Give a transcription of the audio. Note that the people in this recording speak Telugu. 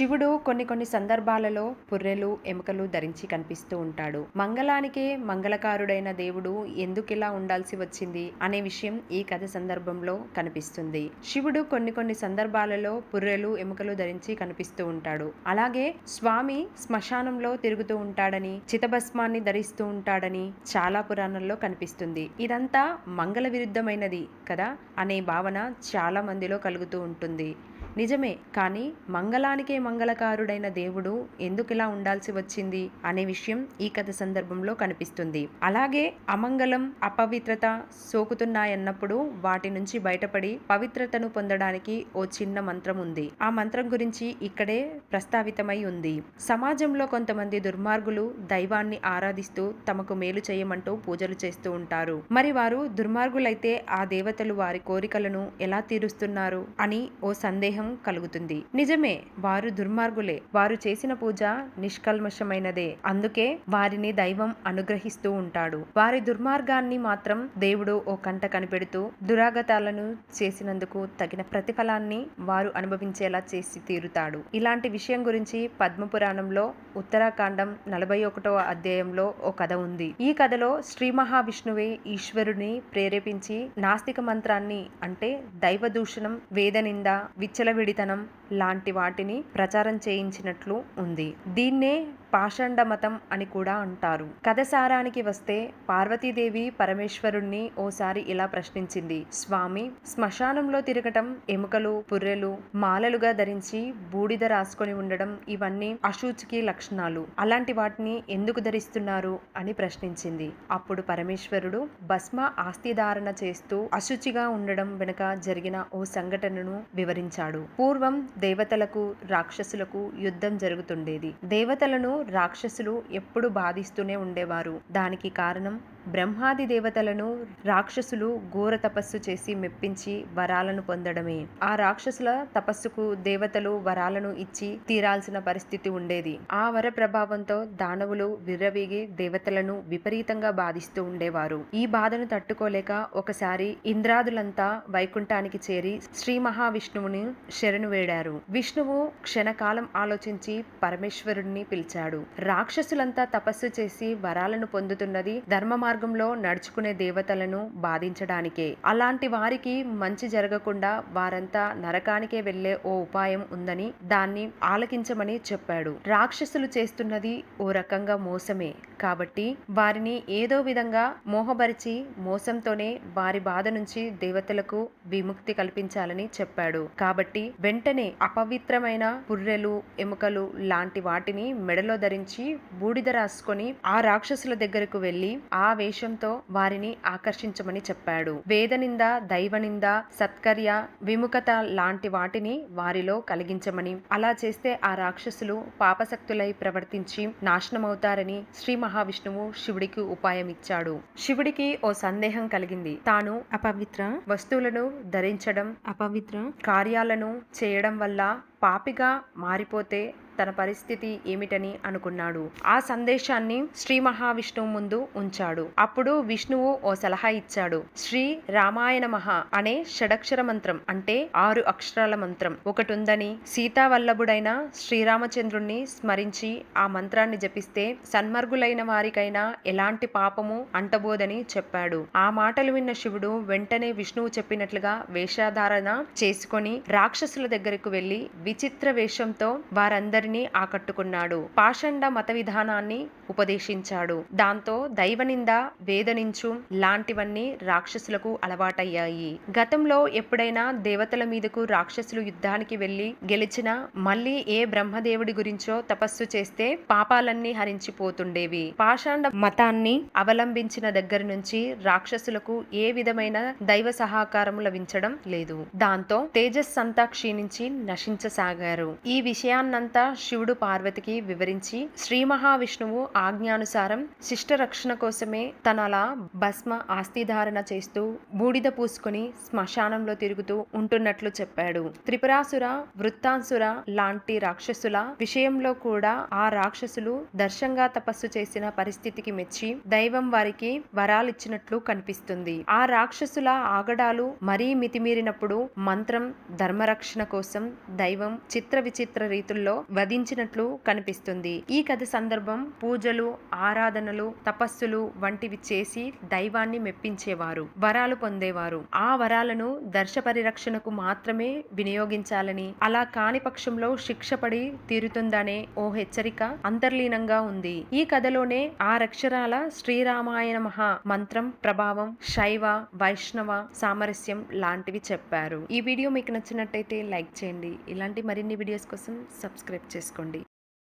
శివుడు కొన్ని కొన్ని సందర్భాలలో పుర్రెలు ఎముకలు ధరించి కనిపిస్తూ ఉంటాడు. మంగళానికే మంగళకారుడైన దేవుడు ఎందుకిలా ఉండాల్సి వచ్చింది అనే విషయం ఈ కథ సందర్భంలో కనిపిస్తుంది. శివుడు కొన్ని కొన్ని సందర్భాలలో పుర్రెలు ఎముకలు ధరించి కనిపిస్తూ ఉంటాడు. అలాగే స్వామి శ్మశానంలో తిరుగుతూ ఉంటాడని చితభస్మాన్ని ధరిస్తూ ఉంటాడని చాలా పురాణంలో కనిపిస్తుంది. ఇదంతా మంగళ విరుద్ధమైనది కదా అనే భావన చాలా మందిలో కలుగుతూ ఉంటుంది. నిజమే కానీ మంగళానికే మంగళకారుడైన దేవుడు ఎందుకు ఇలా ఉండాల్సి వచ్చింది అనే విషయం ఈ కథ సందర్భంలో కనిపిస్తుంది. అలాగే అమంగళం అపవిత్రత సోకుతున్నాయన్నప్పుడు వాటి నుంచి బయటపడి పవిత్రతను పొందడానికి ఓ చిన్న మంత్రం ఉంది. ఆ మంత్రం గురించి ఇక్కడే ప్రస్తావితమై ఉంది. సమాజంలో కొంతమంది దుర్మార్గులు దైవాన్ని ఆరాధిస్తూ తమకు మేలు చేయమంటూ పూజలు చేస్తూ ఉంటారు. మరి వారు దుర్మార్గులైతే ఆ దేవతలు వారి కోరికలను ఎలా తీరుస్తున్నారు అని ఓ సందేహం కలుగుతుంది. నిజమే వారు దుర్మార్గులే. వారు చేసిన పూజ నిష్కల్మషమైనదే. అందుకే వారిని దైవం అనుగ్రహిస్తూ ఉంటాడు. వారి దుర్మార్గాన్ని మాత్రం దేవుడు ఓ కంట కనిపెడుతూ దురాగతాలను చేసినందుకు తగిన ప్రతిఫలాన్ని వారు అనుభవించేలా చేసి తీరుతాడు. ఇలాంటి విషయం గురించి పద్మపురాణంలో ఉత్తరాఖండం నలభై ఒకటవ అధ్యాయంలో ఓ కథ ఉంది. ఈ కథలో శ్రీ మహావిష్ణువే ఈశ్వరుని ప్రేరేపించి నాస్తిక మంత్రాన్ని అంటే దైవ దూషణం వేదనింద విచ్చలవిడితనం లాంటి వాటిని ప్రచారం చేయించినట్లు ఉంది. దీన్నే పాషండ మతం అని కూడా అంటారు. కథ సారానికి వస్తే పార్వతీదేవి పరమేశ్వరుణ్ణి ఓసారి ఇలా ప్రశ్నించింది. స్వామి శ్మశానంలో తిరగటం ఎముకలు పుర్రెలు మాలలుగా ధరించి బూడిద రాసుకొని ఉండడం ఇవన్నీ అశుచికి లక్షణాలు. అలాంటి వాటిని ఎందుకు ధరిస్తున్నారు అని ప్రశ్నించింది. అప్పుడు పరమేశ్వరుడు భస్మ ఆస్తిధారణ చేస్తూ అశుచిగా ఉండడం వెనుక జరిగిన ఓ సంఘటనను వివరించాడు. పూర్వం దేవతలకు రాక్షసులకు యుద్ధం జరుగుతుండేది. దేవతలను రాక్షసులు ఎప్పుడు బాధిస్తూనే ఉండేవారు. దానికి కారణం బ్రహ్మాది దేవతలను రాక్షసులు ఘోర తపస్సు చేసి మెప్పించి వరాలను పొందడమే. ఆ రాక్షసుల తపస్సుకు దేవతలు వరాలను ఇచ్చి తీరాల్సిన పరిస్థితి ఉండేది. ఆ వర ప్రభావంతో దానవులు విర్రవీగి దేవతలను విపరీతంగా బాధిస్తూ ఉండేవారు. ఈ బాధను తట్టుకోలేక ఒకసారి ఇంద్రాదులంతా వైకుంఠానికి చేరి శ్రీ మహావిష్ణువుని శరణు వేడారు. విష్ణువు క్షణకాలం ఆలోచించి పరమేశ్వరుణ్ణి పిలిచాడు. రాక్షసులంతా తపస్సు చేసి వరాలను పొందుతున్నది ధర్మ మార్గంలో నడుచుకునే దేవతలను బాధించడానికే. అలాంటి వారికి మంచి జరగకుండా వారంతా నరకానికే వెళ్ళే ఓ ఉపాయం ఉందని దాన్ని ఆలకించమని చెప్పాడు. రాక్షసులు చేస్తున్నది ఓ రకంగా మోసమే. కాబట్టి వారిని ఏదో విధంగా మోహపరిచి మోసంతోనే వారి బాధ నుంచి దేవతలకు విముక్తి కల్పించాలని చెప్పాడు. కాబట్టి వెంటనే అపవిత్రమైన పుర్రెలు ఎముకలు లాంటి వాటిని మెడలో ధరించి బూడిద రాసుకొని ఆ రాక్షసుల దగ్గరకు వెళ్ళి ఆ వేషంతో వారిని ఆకర్షించమని చెప్పాడు. వేదనింద దైవనింద సత్కర్య విముఖత లాంటి వాటిని వారిలో కలిగించమని అలా చేస్తే ఆ రాక్షసులు పాపశక్తులై ప్రవర్తించి నాశనమవుతారని శ్రీ మహావిష్ణువు శివుడికి ఉపాయం ఇచ్చాడు. శివుడికి ఓ సందేహం కలిగింది. తాను అపవిత్ర వస్తువులను ధరించడం అపవిత్ర కార్యాలను చేయడం వల్ల పాపిగా మారిపోతే తన పరిస్థితి ఏమిటని అనుకున్నాడు. ఆ సందేశాన్ని శ్రీ మహావిష్ణువు ముందు ఉంచాడు. అప్పుడు విష్ణువు ఓ సలహా ఇచ్చాడు. శ్రీ రామాయణ మహా అనే షడక్షర మంత్రం అంటే ఆరు అక్షరాల మంత్రం. ఒకటి ఉందని సీతావల్లభుడైన శ్రీరామచంద్రుణ్ణి స్మరించి ఆ మంత్రాన్ని జపిస్తే సన్మర్గులైన వారికైనా ఎలాంటి పాపము అంటబోదని చెప్పాడు. ఆ మాటలు విన్న శివుడు వెంటనే విష్ణువు చెప్పినట్లుగా వేషధారణ చేసుకొని రాక్షసుల దగ్గరకు వెళ్ళి విచిత్ర వేషంతో వారందరినీ ఆకట్టుకున్నాడు. పాషండ మత విధానాన్ని ఉపదేశించాడు. దాంతో దైవనింద వేదనించు లాంటివన్నీ రాక్షసులకు అలవాటయ్యాయి. గతంలో ఎప్పుడైనా దేవతల మీదకు రాక్షసులు యుద్ధానికి వెళ్ళి గెలిచినా మళ్ళీ ఏ బ్రహ్మదేవుడి గురించో తపస్సు చేస్తే పాపాలన్నీ హరించిపోతుండేవి. పాషాండ మతాన్ని అవలంబించిన దగ్గర నుంచి రాక్షసులకు ఏ విధమైన దైవ సహకారం లభించడం లేదు. దాంతో తేజస్ అంతా క్షీణించి నశించసాగారు. ఈ విషయాన్నంతా శివుడు పార్వతికి వివరించి శ్రీ మహావిష్ణువు ఆజ్ఞానుసారం శిష్ట రక్షణ కోసమే తనలా భస్మ ఆస్తిధారణ చేస్తూ బూడిద పూసుకుని శ్మశానంలో తిరుగుతూ ఉంటున్నట్లు చెప్పాడు. త్రిపురాసుర వృత్తాంసుర లాంటి రాక్షసుల విషయంలో కూడా ఆ రాక్షసులు దర్శంగా తపస్సు చేసిన పరిస్థితికి మెచ్చి దైవం వారికి వరాలిచ్చినట్లు కనిపిస్తుంది. ఆ రాక్షసుల ఆగడాలు మరీ మితిమీరినప్పుడు మంత్రం ధర్మరక్షణ కోసం దైవం చిత్ర విచిత్ర రీతుల్లో వధించినట్లు కనిపిస్తుంది. ఈ కథ సందర్భం పూజలు ఆరాధనలు తపస్సులు వంటివి చేసి దైవాన్ని మెప్పించేవారు వరాలు పొందేవారు. ఆ వరాలను దర్శ పరిరక్షణకు మాత్రమే వినియోగించాలని అలా కాని పక్షంలో శిక్ష పడి తీరుతుందనే ఓ హెచ్చరిక అంతర్లీనంగా ఉంది. ఈ కథలోనే ఆరక్షరాల శ్రీరామాయణ మహా మంత్రం ప్రభావం శైవ వైష్ణవ సామరస్యం లాంటివి చెప్పారు. ఈ వీడియో మీకు నచ్చినట్టయితే లైక్ చేయండి. ఇలాంటి మరిన్ని వీడియోస్ కోసం సబ్స్క్రైబ్ చేసుకోండి.